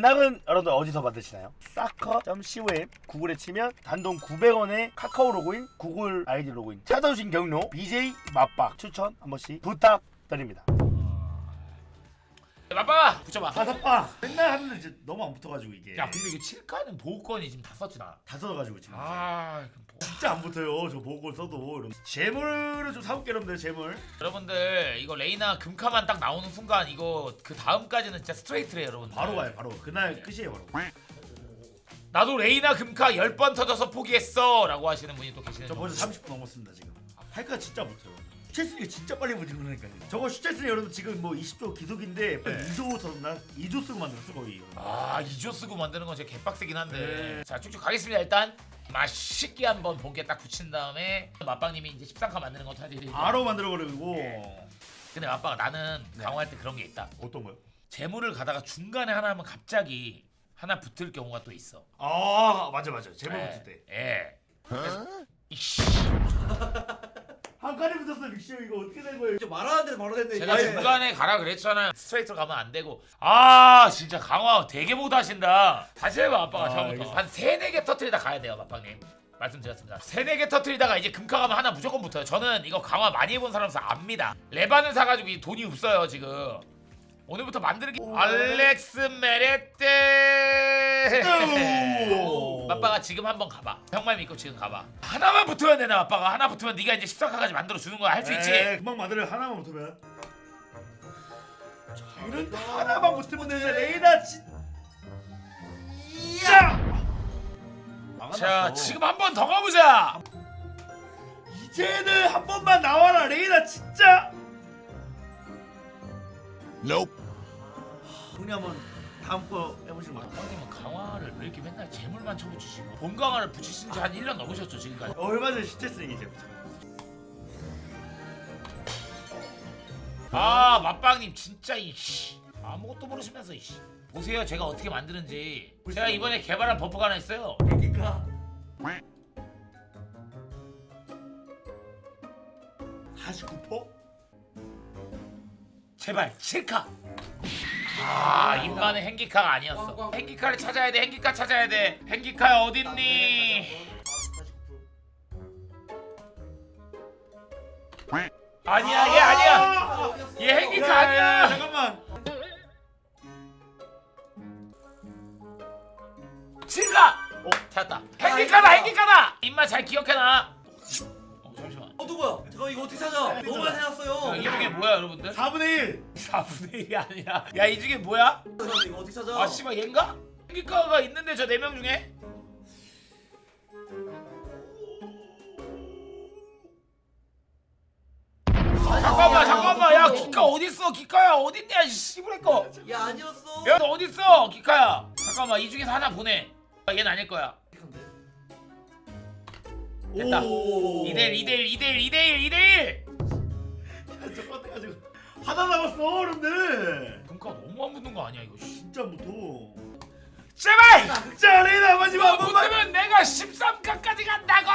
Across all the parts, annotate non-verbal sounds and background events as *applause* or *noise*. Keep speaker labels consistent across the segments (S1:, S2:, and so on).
S1: 배낭은 여러분들 어디서 받으시나요? 사커.com 구글에 치면 단돈 900원에 카카오 로그인, 구글 아이디 로그인 찾아오신 경로 BJ 맛박 추천 한 번씩 부탁드립니다.
S2: 맞봐 붙여봐.
S1: 다섯 방 맨날 하는데 이제 너무 안 붙어가지고 이게.
S2: 야 근데 이거 7가는 보호권이 지금 다 썼지 나.
S1: 다 써가지고 지금
S2: 아, 그럼 뭐-
S1: 진짜 안 붙어요 저 보고 써도. 여러분. 재물을 좀 사볼게 여러분들 재물.
S2: 여러분들 이거 레이나 금카만 딱 나오는 순간 이거 그 다음까지는 진짜 스트레이트래요 여러분들.
S1: 바로 가요 바로. 그날 끝이에요 바로.
S2: 나도 레이나 금카 10번 터져서 포기했어! 라고 하시는 분이 또 계시는
S1: 저 벌써 30분 넘었습니다 지금. 아, 팔까 진짜 못해요 슈체스니가 진짜 빨리 무지는 거니까요. 저거 슈체스니 여러분 지금 뭐 20조 기속인데
S2: 네.
S1: 2조 썼나? 2조 쓰고 만들었어 거의.
S2: 아 이조 쓰고 만드는 건 진짜 개빡세긴 한데.
S1: 네.
S2: 자 쭉쭉 가겠습니다. 일단 맛있게 한번 본게 딱 붙인 다음에 맛빵님이 이제 13카 만드는 거 타지
S1: 바로 만들어 버리고.
S2: 근데 맛빵 나는
S1: 네.
S2: 강화할 때 그런 게 있다.
S1: 어떤 거요?
S2: 재물을 가다가 중간에 하나 하면 갑자기 하나 붙을 경우가 또 있어.
S1: 아 맞아 맞아. 재물
S2: 예.
S1: 붙을 때.
S2: 예. 그래서 이씨
S1: 한 칸에 붙었어 믹시 형. 이거 어떻게 된 거예요?
S3: 이제 말하는 대로 바로 됐네.
S2: 제가
S3: 이게.
S2: 중간에 가라 그랬잖아요. 스트레이트로 가면 안 되고. 아 진짜 강화 되게 못하신다. 다시 해봐 아빠가
S1: 아,
S2: 처음부터. 한 세네 개 터트리다 가야 돼요 마빵님. 말씀드렸습니다. 세네 개 터트리다가 이제 금카 가면 하나 무조건 붙어요. 저는 이거 강화 많이 해본 사람으로서 압니다. 레바는 사가지고 이 돈이 없어요 지금. 오늘부터 게 알렉스 메레떼
S1: 오.
S2: 아빠가 지금 한번 가봐. 형말 믿고 지금 가봐. 하나만 붙으면 되나 아빠가? 하나 붙으면 네가 이제 14카까지 만들어 주는 거야. 할수 있지?
S1: 금방 만들어 하나만 붙으면. 자 이런 하나만 붙으면 되네. 레이나 진짜
S2: 자 지금 한 번 더 가보자.
S1: 이제는 한 번만 나와라 레이나 진짜!
S4: Nope.
S1: 형님 한번 다음 거 해보시는 거예요?
S2: 아빠님은 강화를 왜 이렇게 맨날 재물만 쳐붙이시고 본 강화를 붙이신 지 한 1년 넘으셨죠 지금까지?
S1: 얼마 전에 시체스 이제
S2: 아 맛빵님 진짜 이씨. 아무것도 모르시면서 이씨. 보세요 제가 어떻게 만드는지. 제가 이번에 개발한 버프가 하나 있어요.
S3: 그러니까.
S1: 49%?
S2: 제발 7카 아 입만의 행기카가 아니었어. 행기카를 찾아야 돼 행기카 찾아야 돼. 행기카 어딨니? 아니야 얘 아니야. 얘 행기카 아니야.
S1: 잠깐만.
S2: 7카
S1: 어?
S2: 찾았다. 행기카다 행기카다! 입만 잘 기억해놔. 어
S3: 누구야? 잠깐 이거 어떻게 찾아? 너무 많이 해놨어요.
S2: 이 중에 뭐야 여러분들?
S1: 4분의 1
S2: 4분의 1이 아니야 야이 중에 뭐야?
S3: 이거 어떻게 찾아?
S2: 아 씨발 얘인가? 행기카가 있는데 저 네 명 중에? 잠깐만 잠깐만 야 기카 어딨어 기카야 어딨냐 이 씨부레 거.
S3: 야 아니었어.
S2: 야너 어딨어 기카야. 잠깐만 이 중에서 하나 보내. 아, 얘는 아닐 거야. 됐다.
S1: 오.
S2: 2대1 2대1 2대1 2대1 2대1.
S1: 야, 똑같아가지고 하나 남았어 여러분들
S2: 금카 너무 안 붙는 거 아니야 이거 씨.
S1: 진짜 못해
S2: 제발!
S1: 자 레이나 마지막 한 번만
S2: 붙으면 내가 13칸까지 간다고!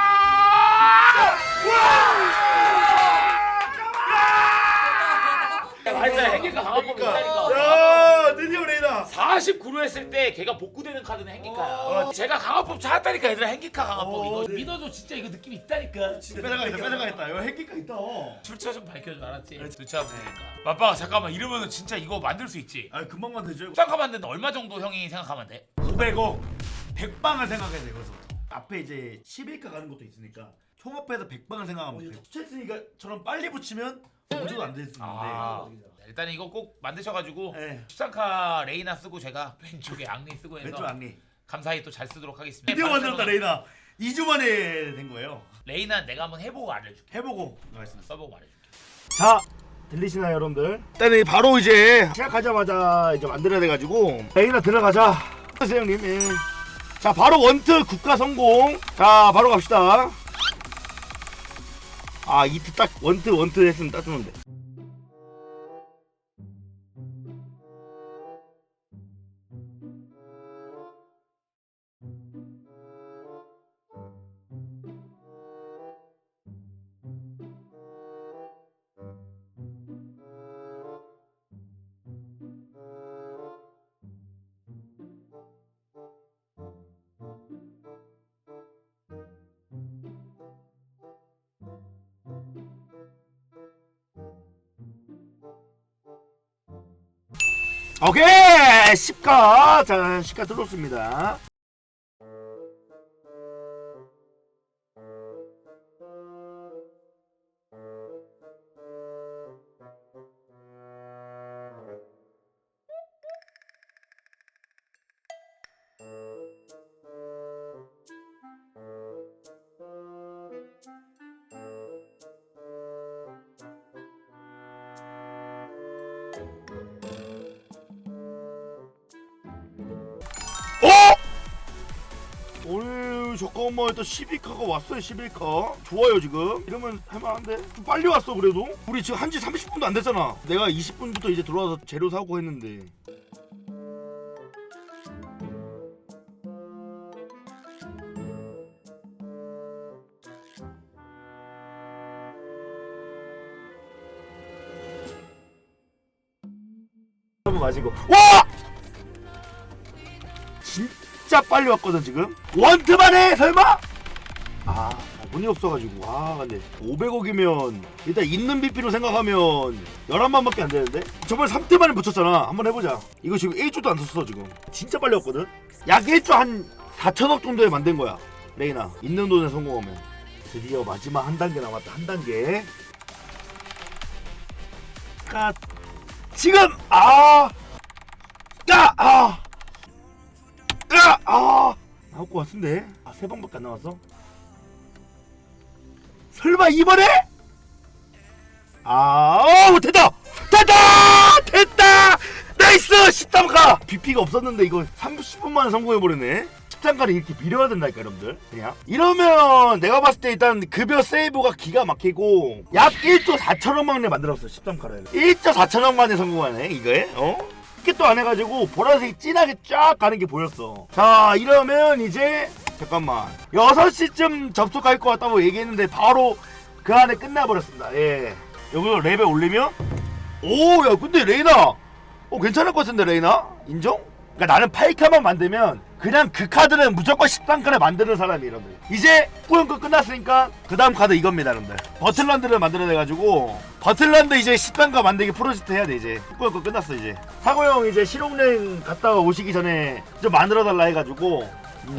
S2: 맞아 행기카 강한 법이 있다니까
S1: 야 드디어 레이나
S2: 49로 했을 때 걔가 복구되는 카드는 행기카야. 제가 강화법 찾았다니까 얘들아 행기카 강화법.
S1: 어,
S2: 이거
S1: 네.
S2: 믿어줘 진짜 이거 느낌 있다니까.
S1: 빼자가있다 빼자가있다. 이거 핵기가 있다.
S2: 출처 좀 밝혀줘 알았지? 출처 보니까. 맞봐 잠깐만 이러면은 진짜 이거 만들 수 있지?
S1: 아 금방만 되죠
S2: 13카 만드는데 얼마 정도 형이 생각하면 돼?
S1: 900억. 100방을 생각해야 돼 여기서부터 앞에 이제 11가 가는 것도 있으니까 총합해서 100방을 생각하면 돼 스체스니가처럼 빨리 붙이면 5조도
S2: 안될수아
S1: 있는데
S2: 일단 이거 꼭 만드셔가지고
S1: 네.
S2: 13카 레이나 쓰고 제가 *laughs* 왼쪽에 앙리 쓰고 해서
S1: 왼쪽 악리
S2: 감사히 또 잘 쓰도록 하겠습니다.
S1: 드디어 만들었다 레이나 2주 만에 된 거예요
S2: 레이나 내가 한번 해보고 알려줄게.
S1: 해보고 가겠습니다
S2: 써보고 말해줄게.
S1: 자 들리시나요 여러분들? 일단은 바로 이제 시작하자마자 이제 만들어야 돼가지고 레이나 들어가자 예. 자 바로 원트 국가 성공. 자 바로 갑시다. 아 이트 딱 원트 원트 했으면 딱 좋은데 오케이! 10가 자 10가 들어왔습니다 오늘 잠깐만 일단 12카가 왔어요 11카. 좋아요 지금. 이러면 할만한데? 좀 빨리 왔어 그래도. 우리 지금 한지 30분도 안 됐잖아. 내가 20분부터 이제 들어와서 재료 사고 했는데. 한번 마시고. 와! 진짜 빨리 왔거든 지금? 원트만 해 설마? 아 돈이 없어가지고. 아 근데 500억이면 일단 있는 BP로 생각하면 11만밖에 안 되는데? 저번에 3대 만에 붙였잖아. 한번 해보자. 이거 지금 1조도 안 썼어 지금. 진짜 빨리 왔거든? 약 1조 한 4천억 정도에 만든 거야. 레이나 있는 돈에 성공하면. 드디어 마지막 한 단계 남았다. 한 단계. 까 지금! 아! 야! 아! 야! 아! 나올 것 같은데? 아, 세 방밖에 안 남았어? 설마 이번에? 아, 오, 됐다! 됐다! 됐다! 나이스! 10단가! BP가 없었는데 이거 30분 만에 성공해버리네? 10단가를 이렇게 밀어야 된다니까, 여러분들. 그냥. 이러면 내가 봤을 때 일단 급여 세이브가 기가 막히고 약 1조 4천억 만에 만들었어, 10단가를. 1조 4천억 만에 성공하네, 이거에? 어? 또안 해가지고 보라색이 진하게 쫙 가는 게 보였어. 자, 이러면 이제 잠깐만 6시쯤 접속할 것 같다고 얘기했는데 바로 그 안에 끝나버렸습니다. 예. 여기서 레벨 올리면 오, 야, 근데 레이나, 어 괜찮을 것 같은데 레이나 인정? 그러니까 나는 8카만 만들면 그냥 그 카드는 무조건 13카를 만드는 사람이 여러분들 이제 꾸연거 끝났으니까 그 다음 카드 이겁니다 여러분들. 버틀란드를 만들어내가지고 버틀란드 이제 13카 만들기 프로젝트 해야 돼 이제. 꾸연거 끝났어 이제. 사고 형 이제 실용랭 갔다가 오시기 전에 좀 만들어달라 해가지고 음.